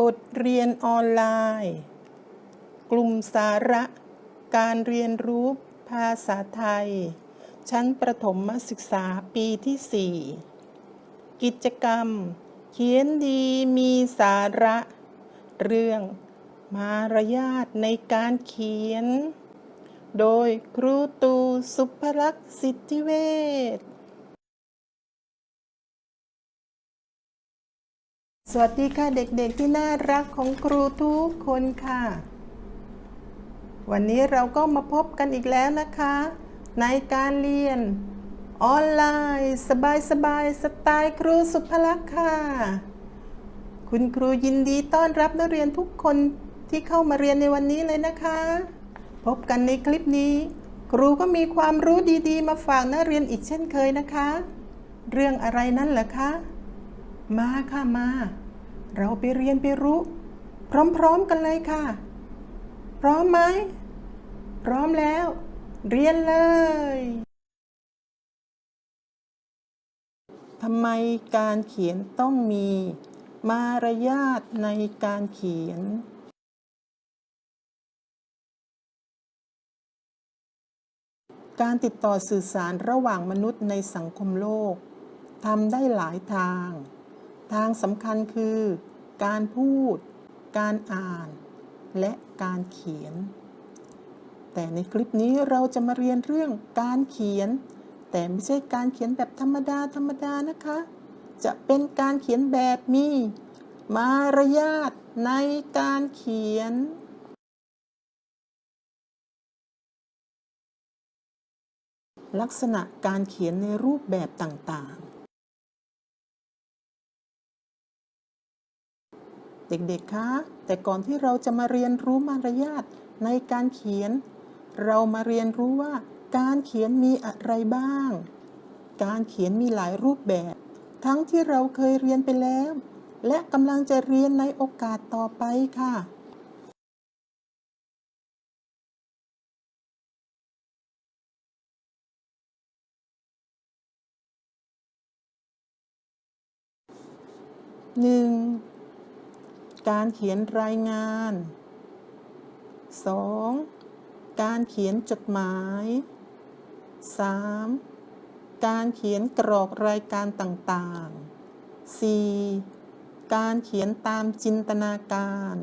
บทเรียนออนไลน์ กลุ่มสาระ การเรียนรู้ภาษาไทย ชั้นประถมศึกษาปีที่ 4 กิจกรรม เขียนดีมีสาระ เรื่องมารยาทในการเขียน โดยครูตูสุภลักษณ์สิทธิเวช สวัสดีค่ะเด็กๆที่น่ารักของครูทุกคนค่ะ วันนี้เราก็มาพบกันอีกแล้วนะคะ ในการเรียน ออนไลน์ สบายๆสไตล์ครูสุภลักษ์ค่ะ คุณครูยินดีต้อนรับนักเรียนทุกคนที่เข้ามาเรียนในวันนี้เลยนะคะ พบกันในคลิปนี้ ครูก็มีความรู้ดีๆ มาฝากนักเรียนอีกเช่นเคยนะคะ เรื่องอะไรนั่นเหรอคะ มาค่ะมา เราไปเรียนไปรู้ พร้อมๆกันเลยค่ะ พร้อมไหม พร้อมแล้ว เรียนเลยทำไมการเขียนต้องมีมารยาทในการเขียน การติดต่อสื่อสารระหว่างมนุษย์ในสังคมโลกทำได้หลายทาง ทางสำคัญคือ การพูด การอ่าน และการเขียน แต่ในคลิปนี้เราจะมาเรียนเรื่องการเขียน แต่ไม่ใช่การเขียนแบบธรรมดาธรรมดานะคะ จะเป็นการเขียนแบบมี มารยาทในการเขียนลักษณะการเขียนในรูปแบบต่าง เด็กๆ คะ แต่ก่อนที่เราจะมาเรียนรู้มารยาทในการเขียน เรามาเรียนรู้ว่า การเขียนมีอะไรบ้าง การเขียนมีหลายรูปแบบ ทั้งที่เราเคยเรียนไปแล้ว และกำลังจะเรียนในโอกาสต่อไปค่ะหนึ่ง การเขียนรายงาน 2. การเขียนจดหมาย 3. การเขียนกรอกรายการต่างๆ 4. การเขียนตามจินตนาการ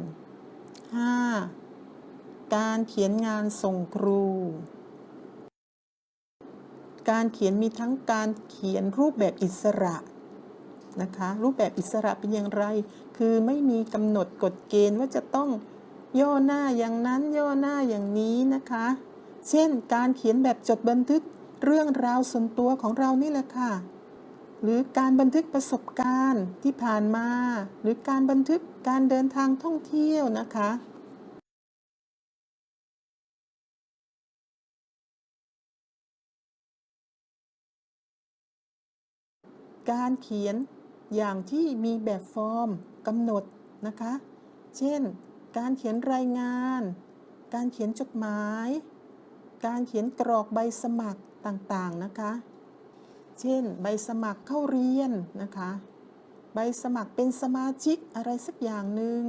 5. การเขียนงานส่งครู การเขียนมีทั้งการเขียนรูปแบบอิสระ นะคะ รูปแบบอิสระเป็นอย่างไร คือไม่มีกำหนดกฎเกณฑ์ว่าจะต้องย่อหน้าอย่างนั้นย่อหน้าอย่างนี้นะคะ เช่น การเขียนแบบจดบันทึกเรื่องราวส่วนตัวของเรานี่แหละค่ะ หรือการบันทึกประสบการณ์ที่ผ่านมา หรือการบันทึกการเดินทางท่องเที่ยวนะคะการเขียน อย่างที่มีแบบฟอร์มกำหนดนะคะ เช่น การเขียนรายงาน การเขียนจดหมาย การเขียนกรอกใบสมัครต่างๆนะคะ เช่น ใบสมัครเข้าเรียนนะคะ ใบสมัครเป็นสมาชิกอะไรสักอย่างหนึ่ง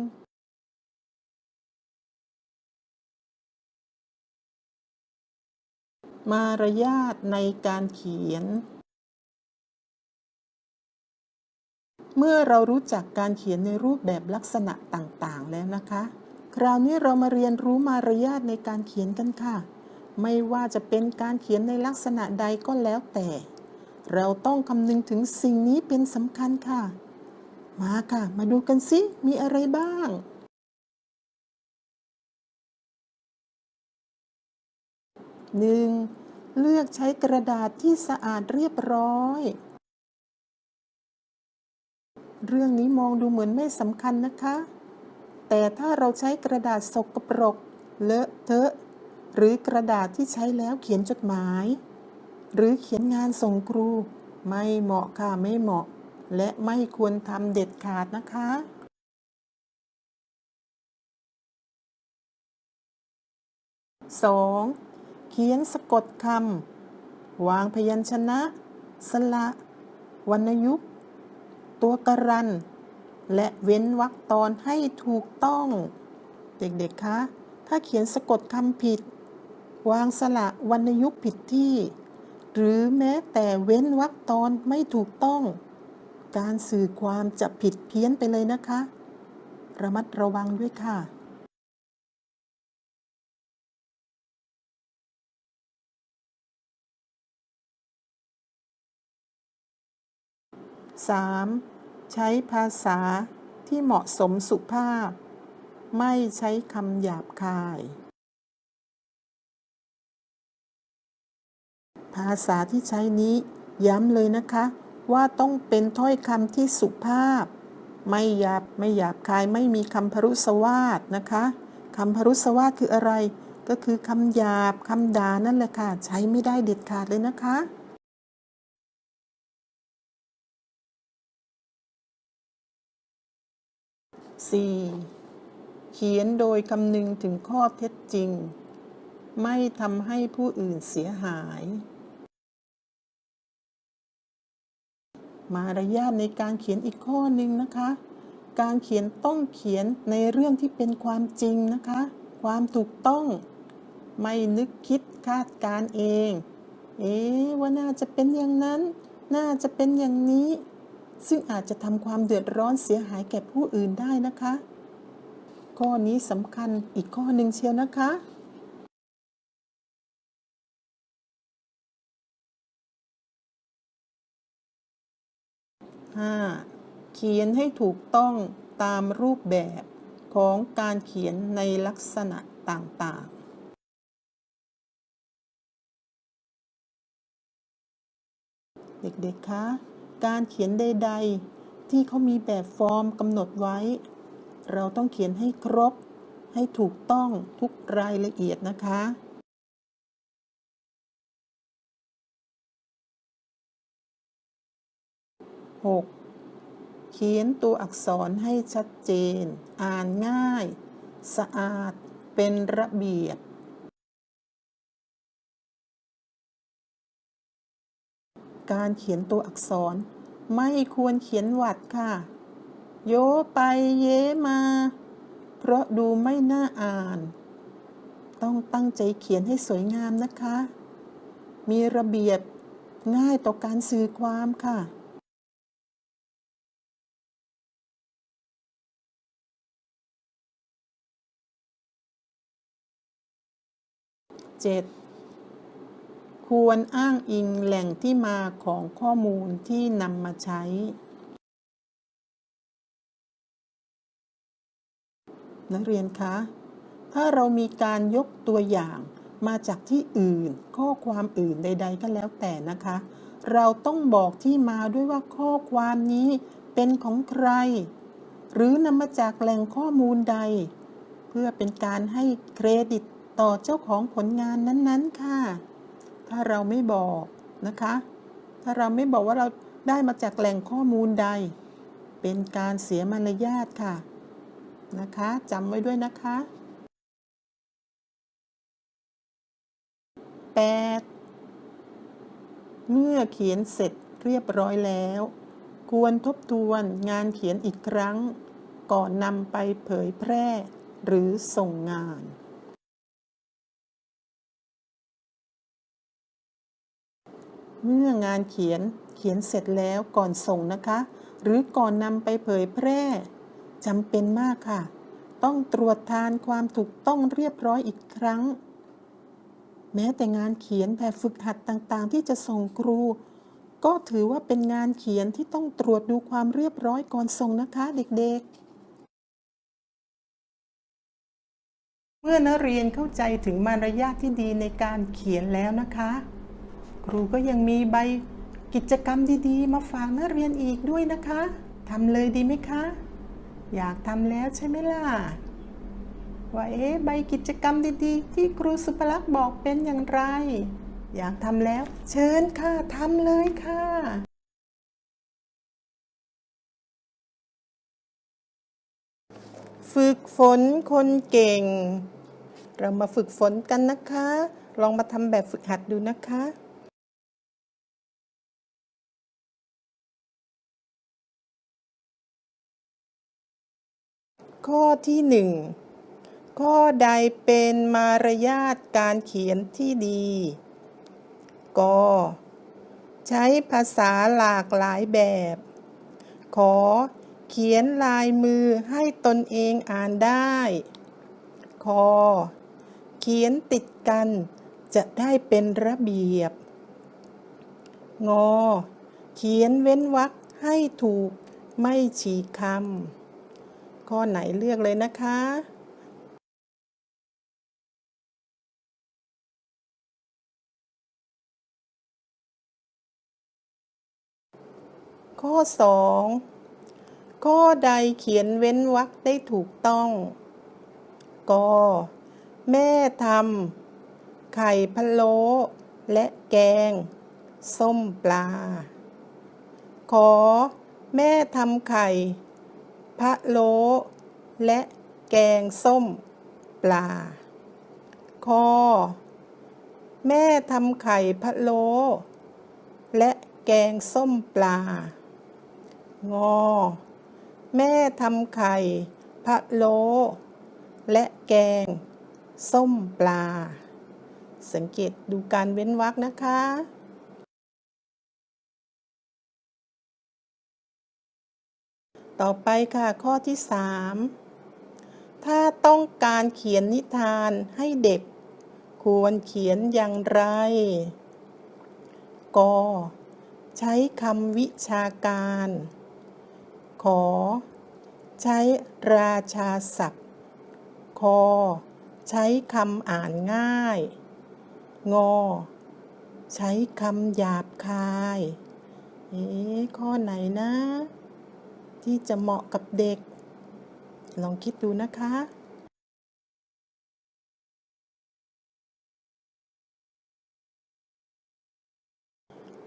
มารยาทในการเขียน เมื่อเรารู้จักการเขียนในรูปแบบลักษณะต่างๆ แล้วนะคะ คราวนี้เรามาเรียนรู้มารยาทในการเขียนกันค่ะ ไม่ว่าจะเป็นการเขียนในลักษณะใดก็แล้วแต่ เราต้องคำนึงถึงสิ่งนี้เป็นสำคัญค่ะ มาค่ะ มาดูกันสิมีอะไรบ้างหนึ่งเลือกใช้กระดาษที่สะอาดเรียบร้อย เรื่องนี้มองดูเหมือนไม่สำคัญนะคะ แต่ถ้าเราใช้กระดาษสกปรก เลอะเทอะ หรือกระดาษที่ใช้แล้วเขียนจดหมาย หรือเขียนงานส่งครู ไม่เหมาะค่ะไม่เหมาะ และไม่ควรทำเด็ดขาดนะคะ 2. เขียนสะกดคำ วางพยัญชนะสระวรรณยุกต์ ตัวกรัน และเว้นวรรคตอนให้ถูกต้อง เด็กๆ คะ ถ้าเขียนสะกดคำผิด วางสระวรรณยุกต์ผิดที่ หรือแม้แต่เว้นวรรคตอนไม่ถูกต้อง การสื่อความจะผิดเพี้ยนไปเลยนะคะ ระมัดระวังด้วยค่ะ 3. ใช้ภาษาที่เหมาะสมสุภาพ ไม่ใช้คำหยาบคาย ภาษาที่ใช้นี้ย้ำเลยนะคะ ว่าต้องเป็นถ้อยคำที่สุภาพ ไม่หยาบไม่หยาบคายไม่มีคำพรุสวาทนะคะคำพรุสวาทคืออะไร ก็คือคำหยาบคำด่านั่นแหละค่ะ ใช้ไม่ได้เด็ดขาดเลยนะคะ 4. เขียนโดยคำนึงถึงข้อเท็จจริง ไม่ทำให้ผู้อื่นเสียหาย มารยาทในการเขียนอีกข้อหนึ่งนะคะ การเขียนต้องเขียนในเรื่องที่เป็นความจริงนะคะ ความถูกต้องไม่นึกคิดคาดการเอง เอ๊ะว่าน่าจะเป็นอย่างนั้น น่าจะเป็นอย่างนี้ ซึ่งอาจจะทำความเดือดร้อนเสียหายแก่ผู้อื่นได้นะคะ ข้อนี้สำคัญอีกข้อหนึ่งเชียวนะคะ 5. เขียนให้ถูกต้องตามรูปแบบของการเขียนในลักษณะต่างๆเด็กๆ คะ การเขียนใด ๆ ที่เขามีแบบฟอร์มกำหนดไว้ เราต้องเขียนให้ครบ ให้ถูกต้องทุกรายละเอียดนะคะ 6. เขียนตัวอักษรให้ชัดเจน อ่านง่าย สะอาด เป็นระเบียบ การเขียนตัวอักษร ไม่ควรเขียนหวัดค่ะ โยไปเยมา เพราะดูไม่น่าอ่าน ต้องตั้งใจเขียนให้สวยงามนะคะ มีระเบียบง่ายต่อการสื่อความค่ะ 7. ควรอ้างอิงแหล่งที่มาของข้อมูลที่นำมาใช้ นักเรียนคะ ถ้าเรามีการยกตัวอย่างมาจากที่อื่น ข้อความอื่นใด ๆ ก็แล้วแต่นะคะ เราต้องบอกที่มาด้วยว่าข้อความนี้เป็นของใคร หรือนำมาจากแหล่งข้อมูลใด เพื่อเป็นการให้เครดิตต่อเจ้าของผลงานนั้น ๆ ค่ะ ถ้าเราไม่บอกนะคะ ถ้าเราไม่บอกว่าเราได้มาจากแหล่งข้อมูลใด เป็นการเสียมารยาทค่ะ นะคะจำไว้ด้วยนะคะ 8. เมื่อเขียนเสร็จเรียบร้อยแล้ว ควรทบทวนงานเขียนอีกครั้ง ก่อนนำไปเผยแพร่หรือส่งงาน เมื่องานเขียนเขียนเสร็จแล้วก่อนส่งนะคะ หรือก่อนนำไปเผยแพร่จำเป็นมากค่ะ ต้องตรวจทานความถูกต้องเรียบร้อยอีกครั้ง แม้แต่งานเขียนแบบฝึกหัดต่างๆ ที่จะส่งครู ก็ถือว่าเป็นงานเขียนที่ต้องตรวจดูความเรียบร้อยก่อนส่งนะคะเด็กๆเมื่อนักเรียนเข้าใจถึงมารยาทที่ดีในการเขียนแล้วนะคะ ครูก็ยังมีใบกิจกรรมดีๆ มาฝากนักเรียนอีกด้วยนะคะทำเลยดีไหมคะ อยากทำแล้วใช่ไหมล่ะว่าเอ๊ะใบกิจกรรมดีๆ ที่ครูสุภลักษณ์บอกเป็นอย่างไร อยากทำแล้ว เชิญค่ะทำเลยค่ะ ฝึกฝนคนเก่ง เรามาฝึกฝนกันนะคะ ลองมาทำแบบฝึกหัดดูนะคะ ข้อที่หนึ่งข้อใดเป็นมารยาทการเขียนที่ดีกใช้ภาษาหลากหลายแบบ ขอเขียนลายมือให้ตนเองอ่านได้คอเขียนติดกันจะได้เป็นระเบียบ งอ เขียนเว้นวรรคให้ถูกไม่ฉีกคำ ข้อไหนเลือกเลยนะคะข้อ 2 ข้อใดเขียนเว้นวรรคได้ถูกต้อง ก แม่ทำไข่พะโล้และแกง ส้มปลา ขอ แม่ทำไข่ พะโล้และแกงส้มปลา คอ แม่ทำไข่พะโล้และแกงส้มปลา งอ แม่ทำไข่พะโล้และแกง ส้มปลา สังเกตดูการเว้นวรรคนะคะ ต่อไปค่ะข้อที่ 3 ถ้าต้องการเขียนนิทานให้เด็ก ควรเขียนอย่างไร ก ใช้คำวิชาการ ขอ ใช้ราชาศัพท์คอใช้คำอ่านง่ายงอใช้คำหยาบคาย เอ๊ข้อไหนนะ ที่จะเหมาะกับเด็ก ลองคิดดูนะคะ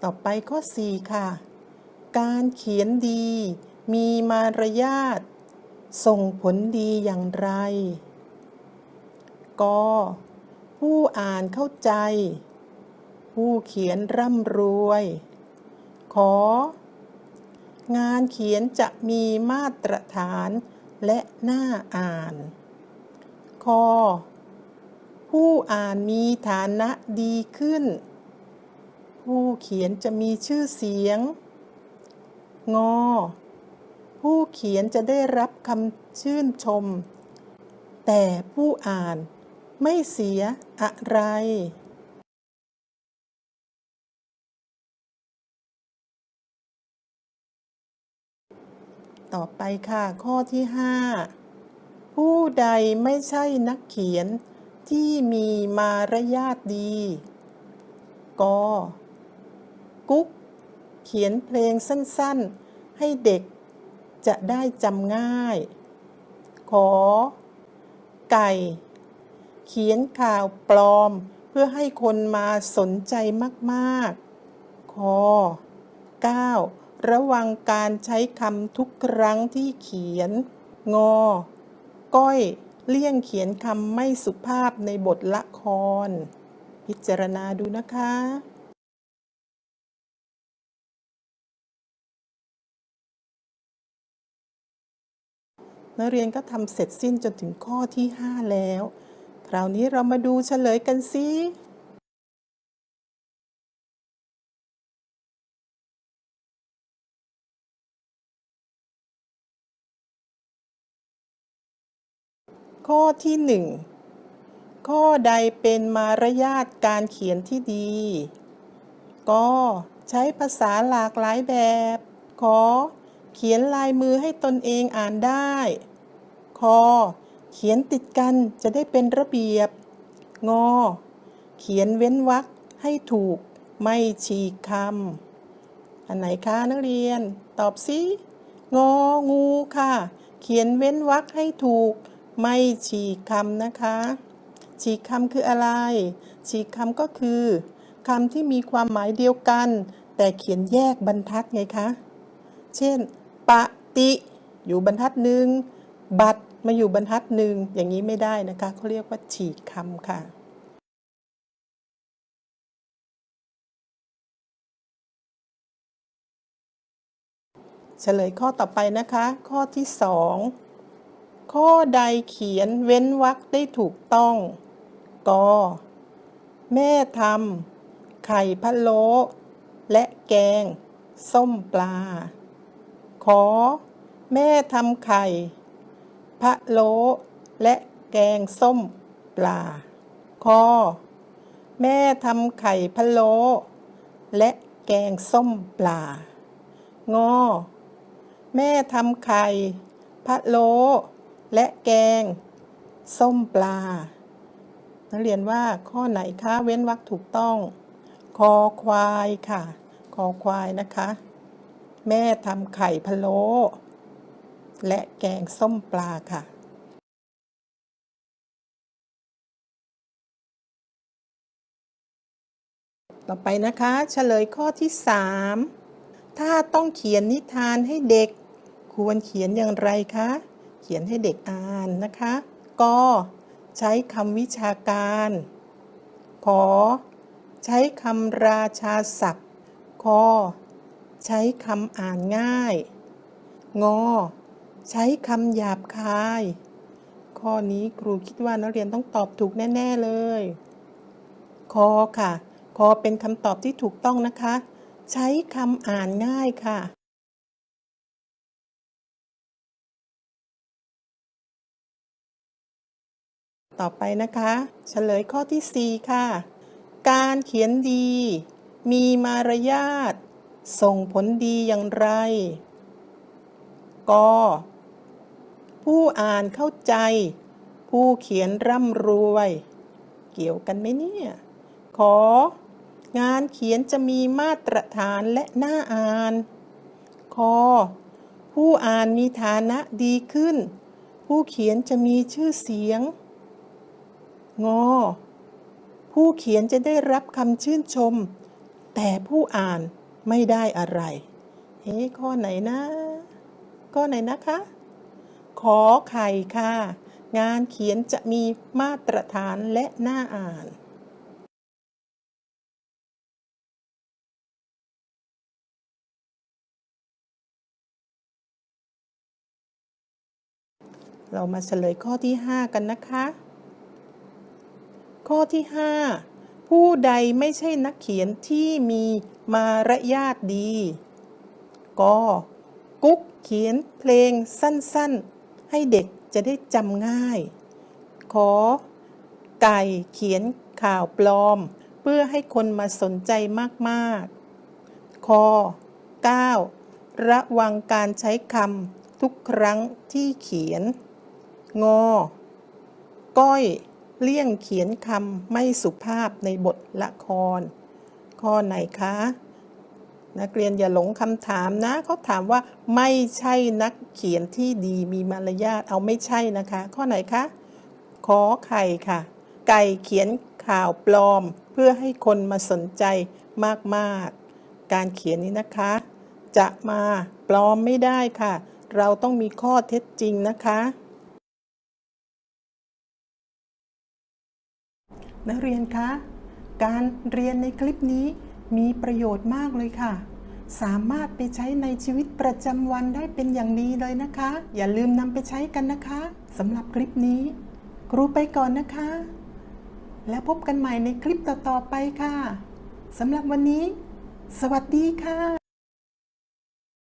ต่อไปข้อ 4 ค่ะ การเขียนดี มีมารยาท ส่งผลดีอย่างไรกผู้อ่านเข้าใจ ผู้เขียนร่ำรวย ขอ งานเขียนจะมีมาตรฐานและน่าอ่าน คอ ผู้อ่านมีฐานะดีขึ้น ผู้เขียนจะมีชื่อเสียง งอ ผู้เขียนจะได้รับคำชื่นชม แต่ผู้อ่านไม่เสียอะไร ต่อไปค่ะ ข้อที่ 5 ผู้ใดไม่ใช่นักเขียนที่มีมารยาทดีกกุ๊ก เขียนเพลงสั้นๆ ให้เด็กจะได้จำง่าย ขอ ไก่ เขียนข่าวปลอมเพื่อให้คนมาสนใจมากๆ คอ 9. ระวังการใช้คำทุกครั้งที่เขียน งอ ก้อย เลี่ยงเขียนคำไม่สุภาพในบทละคร พิจารณาดูนะคะนักเรียนก็ทำเสร็จสิ้นจนถึงข้อที่ 5 แล้ว คราวนี้เรามาดูเฉลยกันสิ ข้อที่ 1 ข้อใดเป็นมารยาทการเขียนที่ดี ก็ใช้ภาษาหลากหลายแบบ ขอ เขียนลายมือให้ตนเองอ่านได้คอเขียนติดกันจะได้เป็นระเบียบ งอ เขียนเว้นวรรคให้ถูกไม่ฉีกคำ อันไหนคะนักเรียน ตอบสิ งองูค่ะ เขียนเว้นวรรคให้ถูก ไม่ฉีกคำนะคะ ฉีกคำคืออะไร ฉีกคำก็คือคำที่มีความหมายเดียวกัน แต่เขียนแยกบรรทัดไงคะ เช่น ปะติอยู่บรรทัดหนึ่งบัตรมาอยู่บรรทัดหนึ่งอย่างนี้ไม่ได้นะคะเขาเรียกว่าฉีกคำค่ะเฉลยข้อต่อไปนะคะ ข้อที่ 2 ข้อข้อใดเขียนเว้นวรรคได้ถูกต้อง ก แม่ทำไข่พะโล้และแกง ส้มปลา ขอ แม่ทำไข่พะโล้และแกงส้มปลา คอ แม่ทำไข่พะโล้และแกงส้มปลา งอ แม่ทำไข่พะโล้ และแกง ส้มปลา นักเรียนว่าข้อไหนคะเว้นวรรคถูกต้อง คอควายค่ะ คอควายนะคะ แม่ทำไข่พะโล้และแกงส้มปลาค่ะต่อไปนะคะเฉลยข้อที่ 3 ถ้าต้องเขียนนิทานให้เด็ก ควรเขียนอย่างไรคะ เขียนให้เด็กอ่านนะคะกใช้คำวิชาการขอใช้คำราชาศัพท์คอใช้คำอ่านง่าย งอ ใช้คำหยาบคาย ข้อนี้ครูคิดว่านักเรียนต้องตอบถูกแน่ ๆเลย คอค่ะ คอเป็นคำตอบที่ถูกต้องนะคะ ใช้คำอ่านง่ายค่ะ ต่อไปนะคะเฉลยข้อที่ 4 ค่ะ การเขียนดี มีมารยาท ส่งผลดีอย่างไรกผู้อ่านเข้าใจ ผู้เขียนร่ำรวย เกี่ยวกันไหมเนี่ย ขอ งานเขียนจะมีมาตรฐานและน่าอ่าน คอ ผู้อ่านมีฐานะดีขึ้น ผู้เขียนจะมีชื่อเสียง งอ ผู้เขียนจะได้รับคำชื่นชม แต่ผู้อ่านไม่ได้อะไร เฮ้ข้อไหนนะ ข้อไหนนะคะ ขอไข่ค่ะ งานเขียนจะมีมาตรฐานและน่าอ่านเรามาเฉลยข้อที่ 5 กันนะคะ ข้อที่ 5 ผู้ใดไม่ใช่นักเขียนที่มีมารยาทดีกกุ๊กเขียนเพลงสั้นๆ ให้เด็กจะได้จำง่าย ขอ ไก่เขียนข่าวปลอม เพื่อให้คนมาสนใจมากๆคอ 9. ระวังการใช้คำทุกครั้งที่เขียน งอ ก้อย เลี่ยงเขียนคำไม่สุภาพในบทละคร ข้อไหนคะ นักเรียนอย่าหลงคำถามนะเขาถามว่าไม่ใช่นักเขียนที่ดีมีมารยาทเอาไม่ใช่นะคะ ข้อไหนคะขอไข่ค่ะ ไก่เขียนข่าวปลอม เพื่อให้คนมาสนใจมากๆ การเขียนนี้นะคะ จะมาปลอมไม่ได้ค่ะ เราต้องมีข้อเท็จจริงนะคะ นักเรียนคะ การเรียนในคลิปนี้มีประโยชน์มากเลยค่ะ สามารถไปใช้ในชีวิตประจำวันได้เป็นอย่างดีเลยนะคะ อย่าลืมนำไปใช้กันนะคะสำหรับคลิปนี้ ครูไปก่อนนะคะ แล้วพบกันใหม่ในคลิปต่อๆไปค่ะสำหรับวันนี้ สวัสดีค่ะ